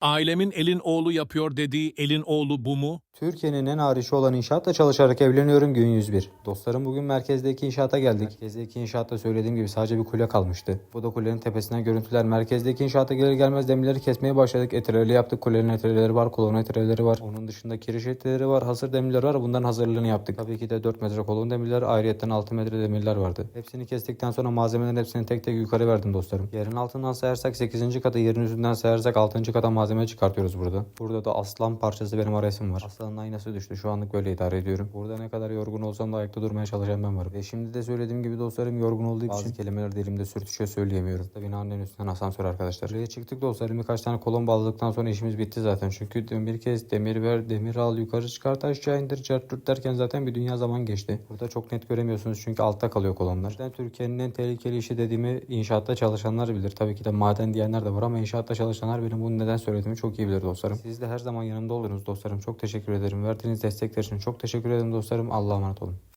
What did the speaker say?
Ailemin elin oğlu yapıyor dediği elin oğlu bu mu? Türkiye'nin en işi olan inşaatla çalışarak evleniyorum gün 101. Dostlarım bugün merkezdeki inşaata geldik. Merkezdeki inşaatta söylediğim gibi sadece bir kule kalmıştı. Bu da kulenin tepesinden görüntüler. Merkezdeki inşaata gelir gelmez demirleri kesmeye başladık. Etreli yaptık. Kulenin etreleri var, kolon etreleri var. Onun dışında kiriş etreleri var, hasır demirleri var. Bunların hazırlığını yaptık. Tabii ki de 4 metre kolon demirler, ayrıyetten 6 metre demirler vardı. Hepsini kestikten sonra malzemelerin hepsini tek tek yukarı verdim dostlarım. Yerin altından sayarsak 8. kata, yerin üstünden sayarsak 6. kata malzeme çıkartıyoruz burada. Burada da aslan parçası benim arasım var. Aslanın aynası düştü. Şu anlık böyle idare ediyorum. Burada ne kadar yorgun olsam da ayakta durmaya çalışan ben varım. Ve şimdi de söylediğim gibi dostlarım yorgun olduğu için bazı kelimeler dilimde sürtüşüyor söyleyemiyorum. Tabii binanın üstünden asansör arkadaşlar. Buraya çıktık dostlarım. Birkaç tane kolon bağladıktan sonra işimiz bitti zaten. Çünkü demir kes, demir ver, demir al, yukarı çıkart, aşağı indir, çarptır derken zaten bir dünya zaman geçti. Burada çok net göremiyorsunuz çünkü altta kalıyor kolonlar. Ben Türkiye'nin en tehlikeli işi dediğimi inşaatta çalışanlar bilir. Tabii ki de maden diyenler de var ama inşaatta çalışanlar benim bunu neden söylediğimi çok iyi bilir dostlarım. Siz de her zaman yanımda olursunuz dostlarım. Çok teşekkür ederim. Verdiğiniz destekler için çok teşekkür ederim dostlarım. Allah'a emanet olun.